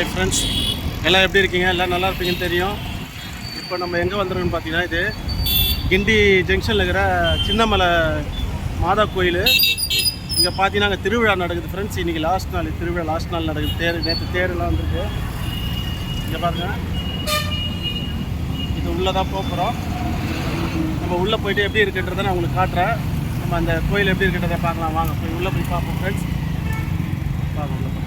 Hi friends எல்லாம் எப்படி இருக்கீங்க? எல்லாம் நல்லா இருப்பீங்கன்னு தெரியும். இப்போ நம்ம எங்கே வந்துருக்கோம்னு பார்த்தீங்கன்னா இது கிண்டி ஜங்ஷனில் இருக்கிற சின்னமலை மாதா கோயில். இங்கே பார்த்தீங்கன்னா அங்கே திருவிழா நடக்குது ஃப்ரெண்ட்ஸ் இன்றைக்கி லாஸ்ட் நாள். திருவிழா லாஸ்ட் நாள் நடக்குது. தேர் நேற்று தேர்லாம் வந்திருக்கு. இங்கே பாருங்க. இது உள்ளே தான் போக போகிறோம் நம்ம உள்ளே போயிட்டு எப்படி இருக்குன்றதை நான் உங்களுக்கு காட்டுறேன். நம்ம அந்த கோயில் எப்படி இருக்கின்றதை பார்க்கலாம். வாங்க போய் உள்ளே போய் பார்ப்போம் ஃப்ரெண்ட்ஸ் பார்க்கலாம்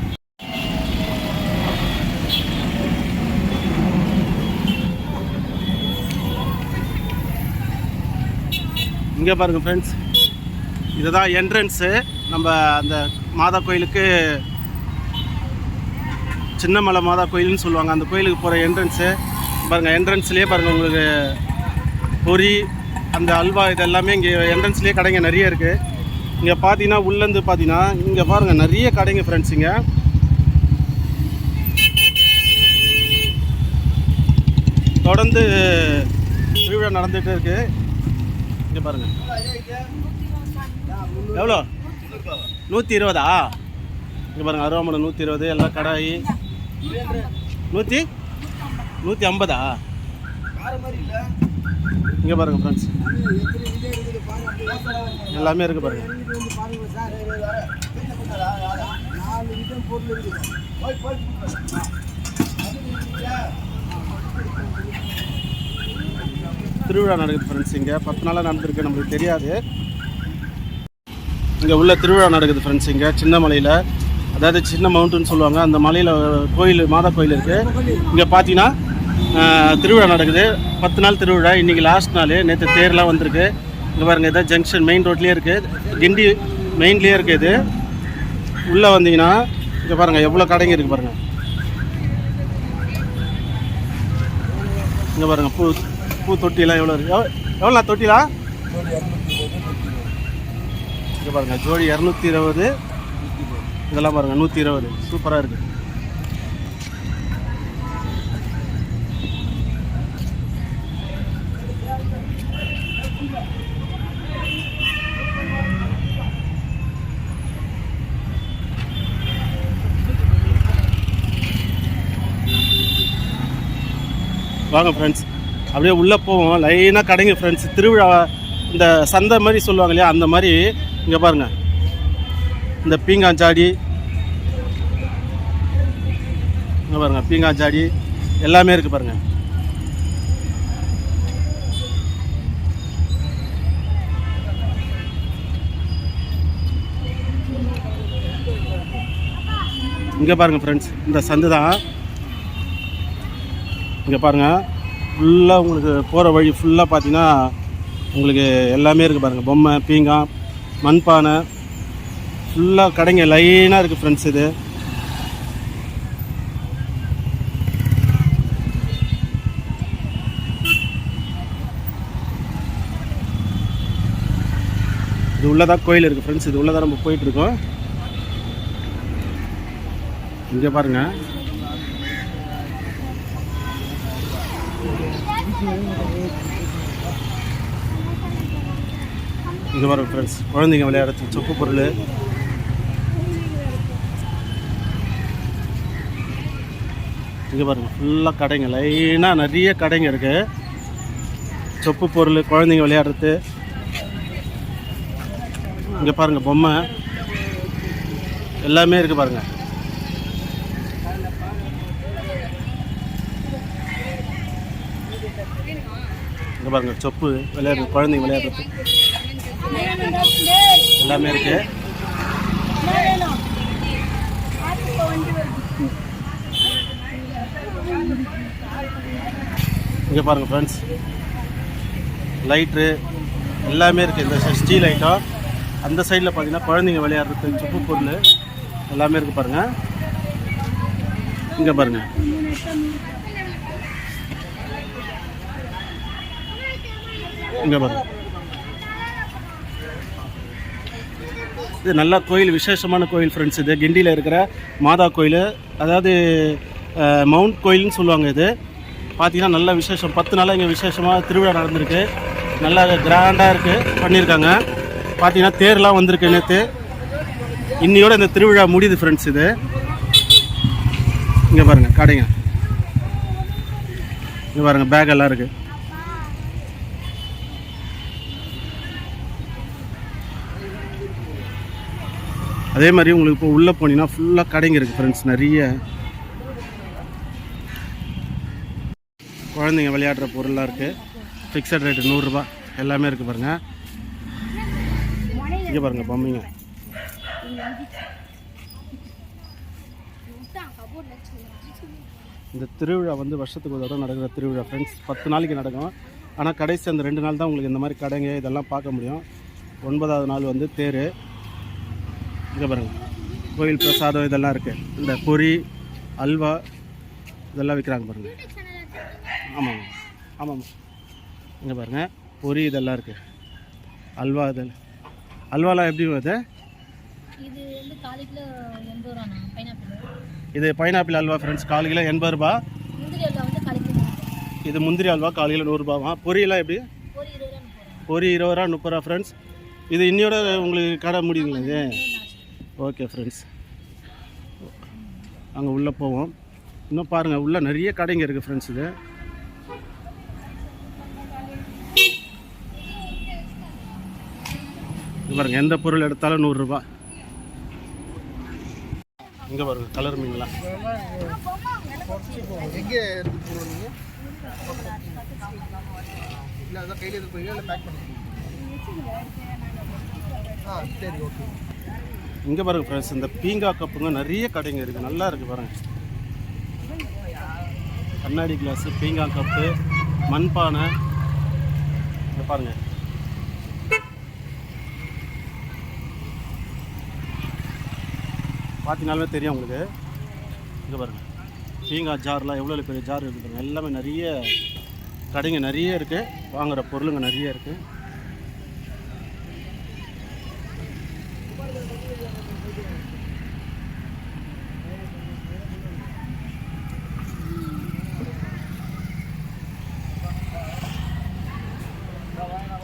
இங்கே பாருங்கள் ஃப்ரெண்ட்ஸ் இதுதான் என்ட்ரன்ஸு நம்ம அந்த மாதா கோயிலுக்கு சின்னமலை மாதா கோயில்னு சொல்லுவாங்க. அந்த கோயிலுக்கு போகிற என்ட்ரன்ஸு பாருங்கள் என்ட்ரன்ஸ்லேயே பாருங்கள் உங்களுக்கு பொரி அந்த அல்வா இது எல்லாமே இங்கே என்ட்ரன்ஸ்லேயே கடைங்க நிறைய இருக்குது இங்கே பார்த்தீங்கன்னா உள்ளேருந்து பார்த்தீங்கன்னா இங்கே பாருங்கள் நிறைய கடைங்க ஃப்ரெண்ட்ஸ் இங்கே. தொடர்ந்து திருவிழா நடந்துகிட்டு இருக்குது இங்கே பாருங்க. எவ்வளோ? நூற்றி இருபதா? இங்கே பாருங்க அருவாமனை நூற்றி இருபது எல்லாம் கடாயி. நூற்றி நூற்றி ஐம்பதா? இங்கே பாருங்க ஃப்ரெண்ட்ஸ் எல்லாமே இருக்கு பாருங்க. திருவிழா நடக்குது ஃப்ரெண்ட்ஸ் இங்கே. பத்து நாளாக நடந்திருக்கு நம்மளுக்கு தெரியாது. இங்கே உள்ள திருவிழா நடக்குது ஃப்ரெண்ட்ஸ் இங்கே சின்ன மலையில். அதாவது சின்ன மவுண்டன் சொல்லுவாங்க அந்த மலையில் கோயில் மாதா கோயில் இருக்குது இங்கே பார்த்தீங்கன்னா திருவிழா நடக்குது. பத்து நாள் திருவிழா. இன்றைக்கி லாஸ்ட் நாள். நேற்று தேர்லாம் வந்திருக்கு. இங்கே பாருங்கள் இதான் ஜங்ஷன் மெயின் ரோட்லேயே இருக்குது கிண்டி மெயின்லேயே இருக்குது இது. உள்ளே வந்தீங்கன்னா இங்கே பாருங்கள் எவ்வளோ கடைங்க இருக்குது பாருங்கள் இங்கே பாருங்கள் பூ பூ தொட்டிலாம் எவ்வளோ இருக்குது எவ்வளோ தொட்டிலா? இங்கே பாருங்கள் ஜோடி இரநூத்தி இருபது. இதெல்லாம் பாருங்கள் நூற்றி இருபது. சூப்பராக இருக்குது வாங்க ஃப்ரெண்ட்ஸ் அப்படியே உள்ளே போவோம். லைனாக கடைங்க ஃப்ரெண்ட்ஸ் திருவிழா இந்த சந்தை மாதிரி சொல்லுவாங்க இல்லையா? அந்த மாதிரி இங்கே பாருங்கள் இந்த பீங்காஞ்சாடி. இங்கே பாருங்கள் பீங்காஞ்சாடி. எல்லாமே இருக்குது பாருங்கள் இங்கே பாருங்கள் ஃப்ரெண்ட்ஸ் இந்த சந்து தான். இங்கே பாருங்கள் ஃபுல்லாக உங்களுக்கு போகிற வழி ஃபுல்லாக பார்த்தீங்கன்னா உங்களுக்கு எல்லாமே இருக்குது பாருங்கள் பொம்மை பீங்கான் மண்பானை ஃபுல்லாக கடைங்க லைனாக இருக்குது ஃப்ரெண்ட்ஸ் இது. இது உள்ளதான் கோயில் இருக்குது ஃப்ரெண்ட்ஸ் இது உள்ளதான் நம்ம போயிட்டுருக்கோம் இங்கே பாருங்கள் இங்கே வரும் ஃப்ரெண்ட்ஸ் குழந்தைங்க விளையாடுறது சொப்பு பொருள். இங்கே பாருங்க ஃபுல்லாக கடைங்க. லைனாக நிறைய கடைங்க இருக்குது சொப்பு பொருள் குழந்தைங்க விளையாடுறது. இங்கே பாருங்கள் பொம்மை. எல்லாமே இருக்குது பாருங்கள் பாருங்க சொப்பு விளையாடுறது குழந்தைங்க விளையாடுறது. எல்லாமே இருக்கு. இங்கே பாருங்க ஃப்ரெண்ட்ஸ் லைட்ரு எல்லாமே இருக்குது இந்த ஸ்டீல் ஐட்டம் அந்த சைடில் பார்த்தீங்கன்னா குழந்தைங்க விளையாடுறது சுப்பு பொருள் எல்லாமே இருக்குது பாருங்கள் இங்கே பாருங்கள் இங்கே பாருங்கள் இது நல்ல கோயில் விசேஷமான கோயில் ஃப்ரெண்ட்ஸ் இது கிண்டியில் இருக்கிற மாதா கோயில். அதாவது மவுண்ட் கோயில்னு சொல்லுவாங்க இது. பார்த்தீங்கன்னா நல்ல விசேஷம். பத்து நாளாக இங்கே விசேஷமாக திருவிழா நடந்திருக்கு. நல்லா கிராண்டாக இருக்குது பண்ணியிருக்காங்க. பார்த்தீங்கன்னா தேர்லாம் வந்திருக்கு நேற்று இன்னையோட இந்த திருவிழா முடியுது ஃப்ரெண்ட்ஸ் இது. இங்கே பாருங்கள் கடைங்க. இங்கே பாருங்கள் பேக் எல்லாம் இருக்குது அதே மாதிரி உங்களுக்கு இப்போ உள்ளே போனீங்கன்னா ஃபுல்லாக கடைங்க இருக்குது ஃப்ரெண்ட்ஸ் நிறைய. குழந்தைங்க விளையாடுற பொருளாக இருக்குது ஃபிக்ஸட் ரேட்டு நூறுரூபா. எல்லாமே இருக்குது பாருங்கள் இங்கே பாருங்கள் பொம்மைங்க. இந்த திருவிழா வந்து வருஷத்துக்கு ஒரு தடவை நடக்கிற திருவிழா ஃப்ரெண்ட்ஸ் பத்து நாளைக்கு நடக்கும். ஆனால் கடைசி அந்த ரெண்டு நாள் தான் உங்களுக்கு இந்த மாதிரி கடைங்க இதெல்லாம் பார்க்க முடியும். ஒன்பதாவது நாள் வந்து தேர். இங்கே பாருங்கள் கோயில் பிரசாதம் இதெல்லாம் இருக்குது இந்த பொரி அல்வா இதெல்லாம் விற்கிறாங்க பாருங்கள் ஆமாம். ஆமாம். இங்கே பாருங்கள் பொரி இதெல்லாம் இருக்குது அல்வா இதெல்லாம் அல்வாலாம் எப்படி வருது இது? பைனாப்பிள். இது பைனாப்பிள் அல்வா ஃப்ரெண்ட்ஸ் கால் கிலோ எண்பது ரூபா. இது முந்திரி அல்வா கால் கிலோ நூறுரூபாவா பொரியெல்லாம் எப்படி? பொரி இருபது ரூபா முப்பது ரூபா. ஃப்ரெண்ட்ஸ் இது இன்னையோட உங்களுக்கு கடை முடியுங்களா இது? ஓகே ஃப்ரெண்ட்ஸ் அங்கே உள்ளே போவோம். இன்னும் பாருங்கள் உள்ளே நிறைய கடைங்க இருக்குது ஃப்ரெண்ட்ஸ் இது. பாருங்கள் எந்த பொருள் எடுத்தாலும் நூறுரூபா இங்கே பாருங்க கலர் மீன்லாம். எங்கே கையில் போய் பேக் பண்ணி ஆ சரி ஓகே இங்கே பாருங்கள் ஃப்ரெண்ட்ஸ் இந்த பீங்கா கப்புங்க நிறைய கடைங்க இருக்குது நல்லா இருக்குது பாருங்கள் கண்ணாடி கிளாஸு பீங்கா கப்பு மண்பானை. இங்கே பாருங்கள் பார்த்தீங்கனாலுமே தெரியும் உங்களுக்கு. இங்கே பாருங்கள் பீங்கா ஜார்லாம் எவ்வளோ பெரிய ஜார் இருக்குது எல்லாமே நிறைய கடைங்க நிறைய இருக்குது வாங்குகிற பொருளுங்க நிறைய இருக்குது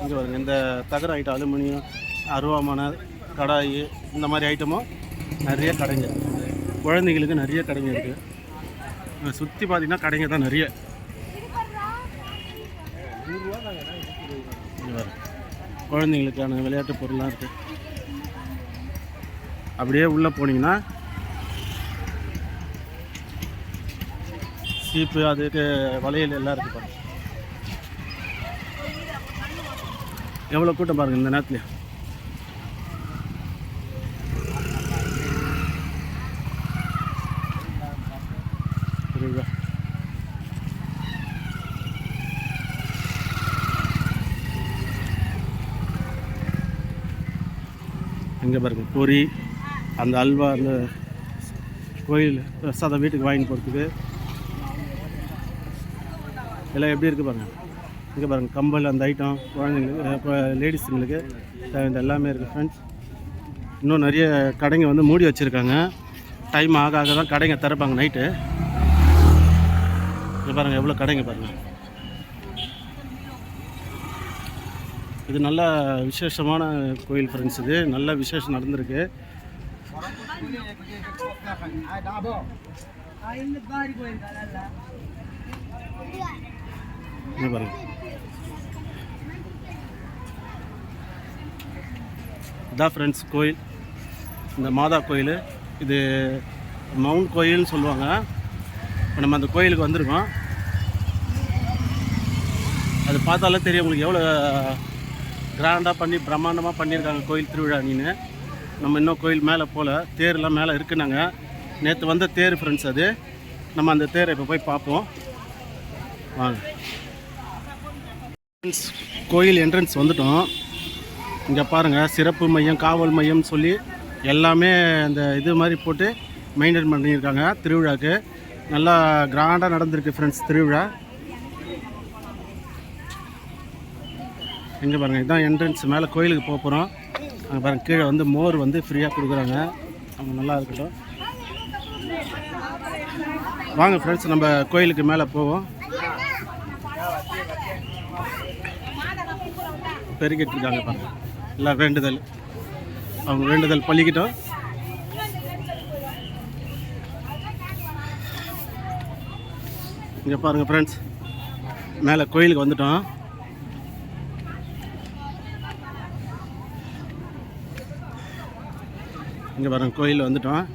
இங்கே பாருங்க இந்த தகர ஐட்டம் அலுமினியம் அருவாமனை கடாய் இந்த மாதிரி ஐட்டமும் நிறைய கடைங்க. குழந்தைங்களுக்கு நிறைய கடைங்க இருக்குது சுற்றி பார்த்தீங்கன்னா கடைங்க தான் நிறைய. குழந்தைங்களுக்கான விளையாட்டு பொருள்லாம் இருக்குது அப்படியே உள்ளே போனீங்கன்னா சீப்பு அதுக்கு வளையல் எல்லாம் இருக்குது பாருங்கள் எவ்வளோ கூட்டம் பாருங்க இந்த நேரத்துல புரியுதா? எங்கே பாருங்க பொரி அந்த அல்வா அந்த கோயில் பிரசாதம் வீட்டுக்கு வாங்கி போகிறதுக்கு எல்லாம் எப்படி இருக்குது பாருங்கள் இங்கே பாருங்கள் கம்பல் அந்த ஐட்டம் குழந்தைங்களுக்கு இப்போ லேடிஸுங்களுக்கு இந்த எல்லாமே இருக்குது ஃப்ரெண்ட்ஸ் இன்னும் நிறைய கடைங்க வந்து மூடி வச்சுருக்காங்க. டைம் ஆக ஆக தான் கடைங்க திறப்பாங்க நைட்டு இங்கே பாருங்கள் எவ்வளோ கடைங்க பாருங்கள் இது நல்ல விசேஷமான கோயில் ஃப்ரெண்ட்ஸ் இது. நல்ல விசேஷம் நடந்திருக்கு. இங்கே பாருங்க. இதான் ஃப்ரெண்ட்ஸ் கோயில். இந்த மாதா கோயில். இது மவுண்ட் கோயில்னு சொல்லுவாங்க. இப்போ நம்ம அந்த கோயிலுக்கு வந்திருக்கோம். அது பார்த்தாலே தெரியும் உங்களுக்கு எவ்வளோ கிராண்டாக பண்ணி பிரம்மாண்டமாக பண்ணியிருக்காங்க கோயில் திருவிழா நீனு நம்ம இன்னும் கோயில் மேலே போகல தேர்லாம் மேலே இருக்குனாங்க. நேற்று வந்த தேர் ஃப்ரெண்ட்ஸ் அது. நம்ம அந்த தேரை இப்போ போய் பார்ப்போம். வாங்க. ஃப்ரெண்ட்ஸ் கோயில் என்ட்ரன்ஸ் வந்துட்டோம். இங்கே பாருங்கள் சிறப்பு மையம் காவல் மையம் சொல்லி எல்லாமே அந்த இது மாதிரி போட்டு மெயின்டைன் பண்ணியிருக்காங்க திருவிழாக்கு. நல்லா கிராண்டாக நடந்திருக்கு ஃப்ரெண்ட்ஸ் திருவிழா. இங்கே பாருங்கள் இதுதான் என்ட்ரன்ஸ் மேலே கோயிலுக்கு போக போகிறோம் அங்கே பாருங்கள் கீழே வந்து மோர் வந்து ஃப்ரீயாக கொடுக்குறாங்க. அவங்க நல்லா இருக்கட்டும். வாங்க ஃப்ரெண்ட்ஸ் நம்ம கோயிலுக்கு மேலே போவோம். பெருகிட்டு இருக்காங்க பாருங்க எல்லாம் வேண்டுதல். அவங்க வேண்டுதல் பள்ளிக்கிட்டோம் இங்கே பாருங்கள் ஃப்ரெண்ட்ஸ் மேலே கோயிலுக்கு வந்துட்டோம். இங்கே பாருங்க கோயில் வந்துட்டோம்.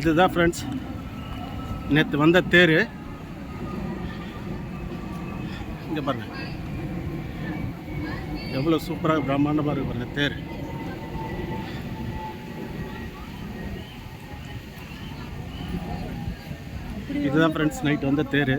இதுதான் ஃப்ரெண்ட்ஸ் நேற்று வந்த தேர். இங்கே பாருங்க. எவ்வளோ சூப்பராக பிரம்மாண்டமாக இருக்கு பாருங்க தேர். இதுதான் ஃப்ரெண்ட்ஸ் நைட் வந்த தேர்.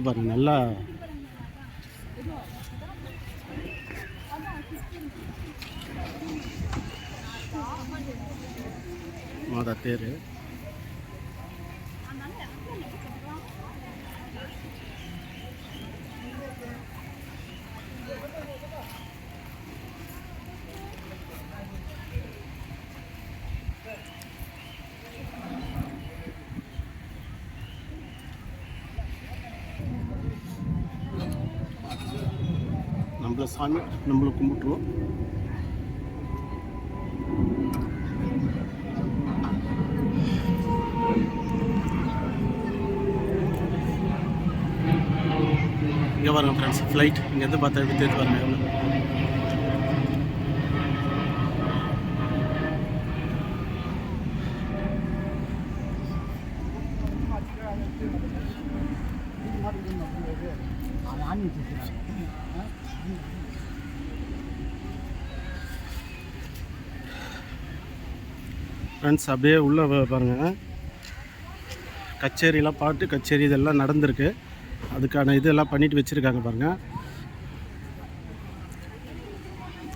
இங்கே பாருங்க நல்லா. மாதா தேர். இந்த சாமி நம்மளை கும்பிட்டுருவோம். இங்கே பாருங்க ஃப்ரெண்ட்ஸ் ஃப்ளைட் இங்கேருந்து பார்த்தா எப்படி தெரிஞ்சு பாருங்க எவ்வளோ ஃப்ரெண்ட்ஸ் அப்படியே உள்ளே பாருங்கள் கச்சேரிலாம் பாட்டு கச்சேரி இதெல்லாம் நடந்திருக்கு. அதுக்கான இதெல்லாம் பண்ணிட்டு வச்சுருக்காங்க பாருங்கள்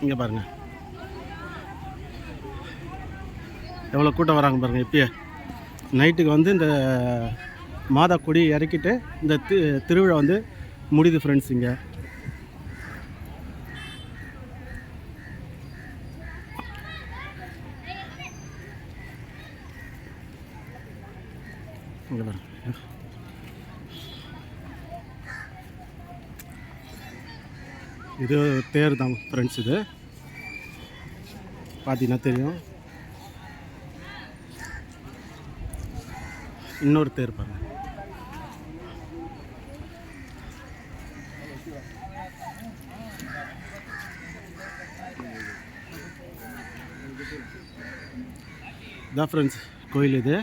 இங்கே பாருங்கள் எவ்வளோ கூட்டம் வராங்க பாருங்கள் இப்பயே. நைட்டுக்கு வந்து இந்த மாதா கொடி இறக்கிட்டு இந்த தி திருவிழா வந்து முடியுது ஃப்ரெண்ட்ஸ் இங்கே. இங்கே பாருங்க. இது தேர் தான் ஃப்ரெண்ட்ஸ் இது. பார்த்தீங்கன்னா தெரியும். இன்னொரு தேர் பாருங்க. இதான் ஃப்ரெண்ட்ஸ் கோயில் இது.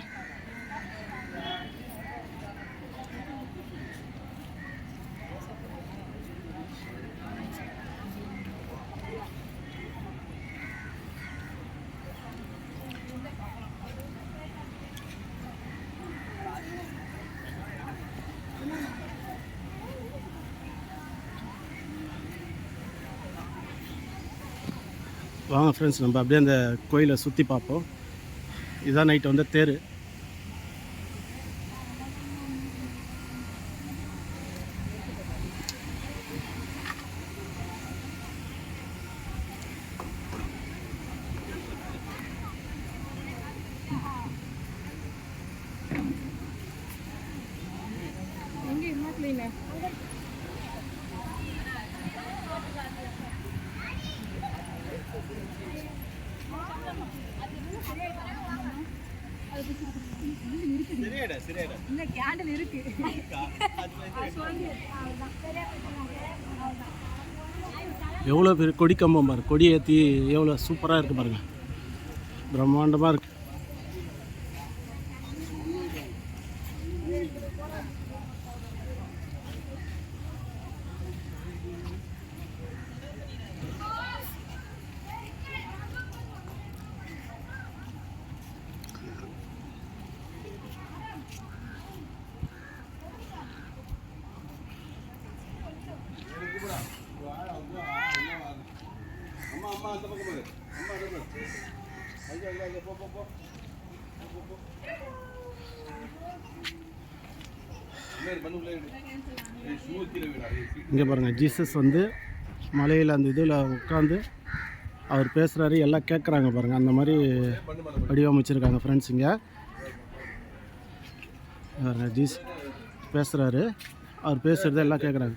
வாங்க ஃப்ரெண்ட்ஸ் நம்ம அப்படியே அந்த கோயிலை சுற்றி பார்ப்போம். இதுதான் நைட்டு வந்து தேர். இந்த இருக்கு. எவ்வளோ பெரிய கொடி கம்பம் பாரு. கொடி ஏற்றி எவ்வளோ சூப்பராக இருக்குது பாருங்க. பிரம்மாண்டமாக இருக்கு. இங்கே பாருங்கள் ஜீசஸ் வந்து மலையில் அந்த இதில் உட்காந்து அவர் பேசுகிறாரு எல்லாம் கேட்குறாங்க பாருங்கள் அந்த மாதிரி வடிவமைச்சிருக்காங்க ஃப்ரெண்ட்ஸ் இங்கே. பாருங்கள் ஜீஸ் பேசுகிறாரு அவர் பேசுகிறத எல்லாம் கேட்குறாங்க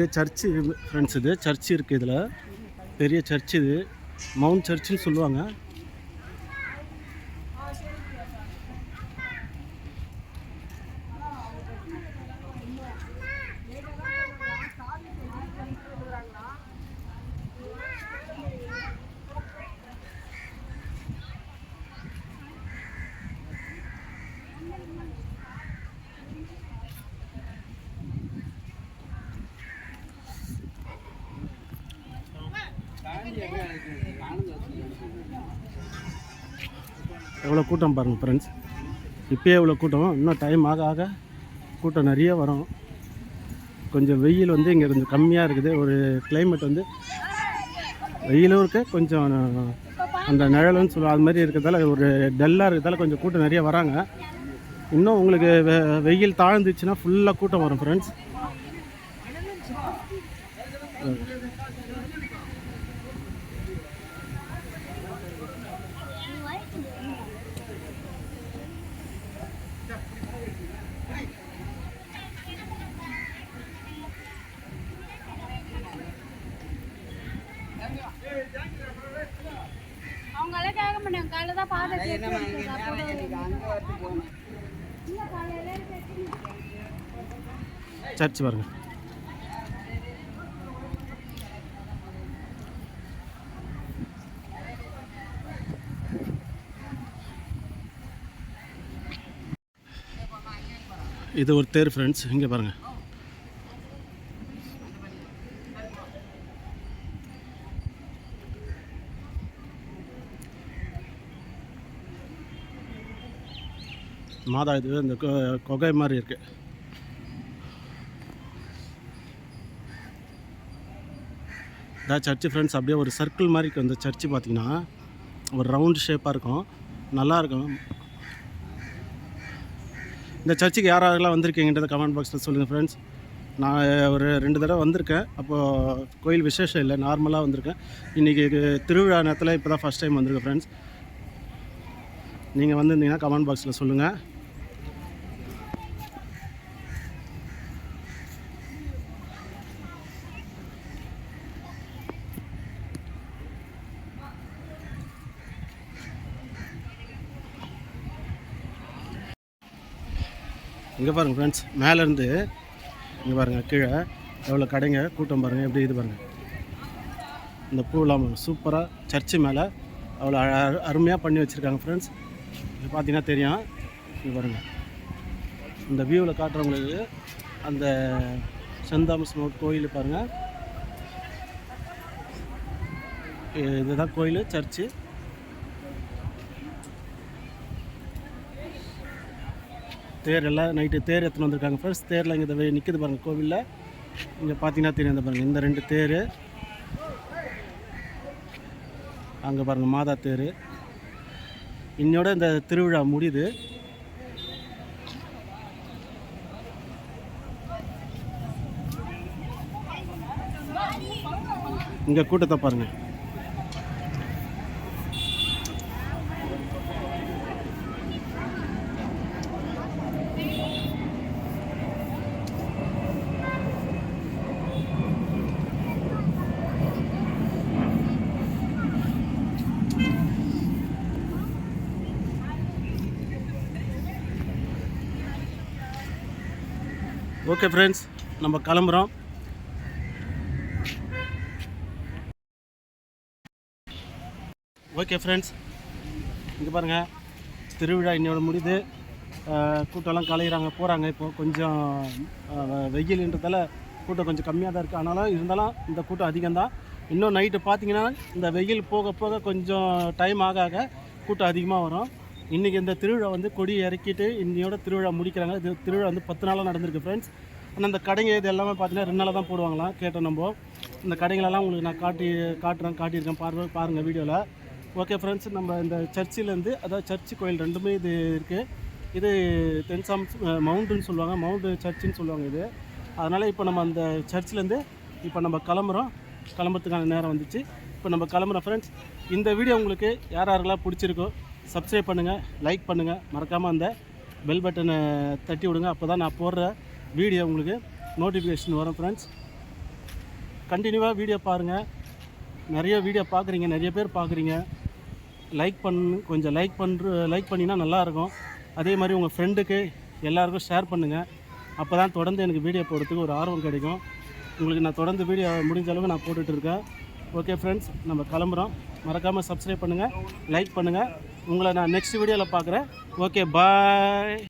அப்படியே சர்ச்சு ஃப்ரெண்ட்ஸ் இது. சர்ச் இருக்குது இதில். பெரிய சர்ச் இது. மவுண்ட் சர்ச்சுன்னு சொல்லுவாங்க. எவ்வளோ கூட்டம் பாருங்கள் ஃப்ரெண்ட்ஸ் இப்போயே எவ்வளோ கூட்டம். இன்னும் டைம் ஆக ஆக கூட்டம் நிறைய வரும். கொஞ்சம் வெயில் வந்து இங்கே கொஞ்சம் கம்மியாக இருக்குது. ஒரு கிளைமேட் வந்து வெயிலும் இருக்குது கொஞ்சம் அந்த நிழலுன்னு சொல்லுவோம் அது மாதிரி இருக்கிறதால ஒரு டல்லாக இருக்கிறதால கொஞ்சம் கூட்டம் நிறைய வராங்க. இன்னும் உங்களுக்கு வெ வெயில் தாழ்ந்துச்சுன்னா ஃபுல்லாக கூட்டம் வரும் ஃப்ரெண்ட்ஸ் அவங்க எல்லாம் கேட்க மாட்டாங்க காலைல தான் பார்த்து சர்ச் பாருங்க. இது ஒரு தேர் ஃப்ரெண்ட்ஸ் இங்கே பாருங்க. மாதா இது இந்த கொ- மாதிரி இருக்குது இதான் சர்ச்சு ஃப்ரெண்ட்ஸ் அப்படியே ஒரு சர்க்கிள் மாதிரி இருக்கும் இந்த சர்ச்சு பார்த்தீங்கன்னா ஒரு ரவுண்ட் ஷேப்பாக இருக்கும். நல்லா இருக்கும். இந்த சர்ச்சுக்கு யார் யாரெல்லாம் வந்திருக்கீங்கன்றத கமெண்ட் பாக்ஸில் சொல்லுங்கள் ஃப்ரெண்ட்ஸ் நான் ஒரு ரெண்டு தடவை வந்திருக்கேன். அப்போது கோயில் விசேஷம் இல்லை நார்மலாக வந்திருக்கேன். இன்றைக்கி திருவிழா நேரத்தில் இப்போ தான் ஃபஸ்ட் டைம் வந்திருக்கேன் ஃப்ரெண்ட்ஸ் நீங்கள் வந்திருந்தீங்கன்னா கமெண்ட் பாக்ஸில் சொல்லுங்கள் இங்கே பாருங்கள் ஃப்ரெண்ட்ஸ் மேலேருந்து இங்கே பாருங்கள் கீழே. எவ்வளோ கடைங்க? கூட்டம் பாருங்கள் எப்படி இது பாருங்கள் இந்த பூலாம் சூப்பராக சர்ச்சு மேலே அவ்வளோ அழ- அருமையாக பண்ணி வச்சுருக்காங்க ஃப்ரெண்ட்ஸ் இது பார்த்தீங்கன்னா தெரியும். இங்கே பாருங்கள் இந்த வியூவில் காட்டுறவங்களுக்கு அந்த செந்தாமஸ் தாமஸ் கோயில் பாருங்கள் இதுதான் கோயில் சர்ச்சு தேர் எல்லாம் நைட்டு தேர் எடுத்துன்னு வந்திருக்காங்க ஃப்ரெண்ட்ஸ் தேரில் இங்கே இந்த நிற்கிது பாருங்கள் கோவிலில். இங்கே பார்த்தீங்கன்னா தெரியும் இந்த பாருங்கள் இந்த ரெண்டு தேர். அங்கே பாருங்கள் மாதா தேர். இன்னோட இந்த திருவிழா முடியுது. இங்கே கூட்டத்தை பாருங்கள் ஓகே ஃப்ரெண்ட்ஸ் நம்ம கிளம்புறோம். ஓகே ஃப்ரெண்ட்ஸ் இங்கே பாருங்கள் திருவிழா இன்னோட முடிது கூட்டம்லாம் கலையிறாங்க போகிறாங்க இப்போது கொஞ்சம் வெயில்ன்றதால கூட்டம் கொஞ்சம் கம்மியாக தான் இருக்குது ஆனாலும் இருந்தாலும் இந்த கூட்டம் அதிகம்தான். இன்னும் நைட்டு பார்த்தீங்கன்னா இந்த வெயில் போக போக கொஞ்சம் டைம் ஆக ஆக கூட்டம் அதிகமாக வரும். இன்றைக்கி இந்த திருவிழா வந்து கொடி இறக்கிட்டு இன்னையோட திருவிழா முடிக்கிறாங்க. இது திருவிழா வந்து பத்து நாளாக நடந்திருக்கு ஃப்ரெண்ட்ஸ் ஆனால் இந்த கடைங்க இது எல்லாமே பார்த்தீங்கன்னா ரெண்டு நாளாக தான் போடுவாங்களாம். கேட்டோம் நம்ம. இந்த கடைங்களெல்லாம் உங்களுக்கு நான் காட்டி காட்டுறேன் காட்டியிருக்கேன். பார்வை பாருங்கள் வீடியோவில் ஓகே ஃப்ரெண்ட்ஸ் நம்ம இந்த சர்ச்சிலேருந்து அதாவது சர்ச்சு கோயில் ரெண்டுமே இது இருக்குது இது தென்சாம் மவுண்டுன்னு சொல்லுவாங்க. மவுண்டு சர்ச்சுன்னு சொல்லுவாங்க இது. அதனால் இப்போ நம்ம அந்த சர்ச்சிலேருந்து இப்போ நம்ம கிளம்புறோம். கிளம்புறதுக்கான நேரம் வந்துச்சு. இப்போ நம்ம கிளம்புறோம் ஃப்ரெண்ட்ஸ் இந்த வீடியோ உங்களுக்கு யார் யாருக்கெல்லாம் பிடிச்சிருக்கோ சப்ஸ்கிரைப் பண்ணுங்கள் லைக் பண்ணுங்கள் மறக்காமல் அந்த பெல் பட்டனை தட்டி விடுங்க. அப்போ தான் நான் போடுற வீடியோ உங்களுக்கு நோட்டிஃபிகேஷன் வரும் ஃப்ரெண்ட்ஸ் கண்டினியூவாக வீடியோ பாருங்கள் நிறைய வீடியோ பார்க்குறீங்க நிறைய பேர் பார்க்குறீங்க. லைக் பண்ணு கொஞ்சம் லைக் பண்ணுற லைக் பண்ணிங்கன்னா நல்லாயிருக்கும். அதே மாதிரி உங்கள் ஃப்ரெண்டுக்கு எல்லாருக்கும் ஷேர் பண்ணுங்கள் அப்போ தான் தொடர்ந்து எனக்கு வீடியோ போடுறதுக்கு ஒரு ஆர்வம் கிடைக்கும். உங்களுக்கு நான் தொடர்ந்து வீடியோ முடிஞ்ச அளவுக்கு நான் போட்டுட்ருக்கேன் ஓகே ஃப்ரெண்ட்ஸ் நம்ம கிளம்புறோம். மறக்காமல் சப்ஸ்கிரைப் பண்ணுங்கள் லைக் பண்ணுங்கள் உங்களை நான் நெக்ஸ்ட் வீடியோவில் பார்க்குறேன். Okay bye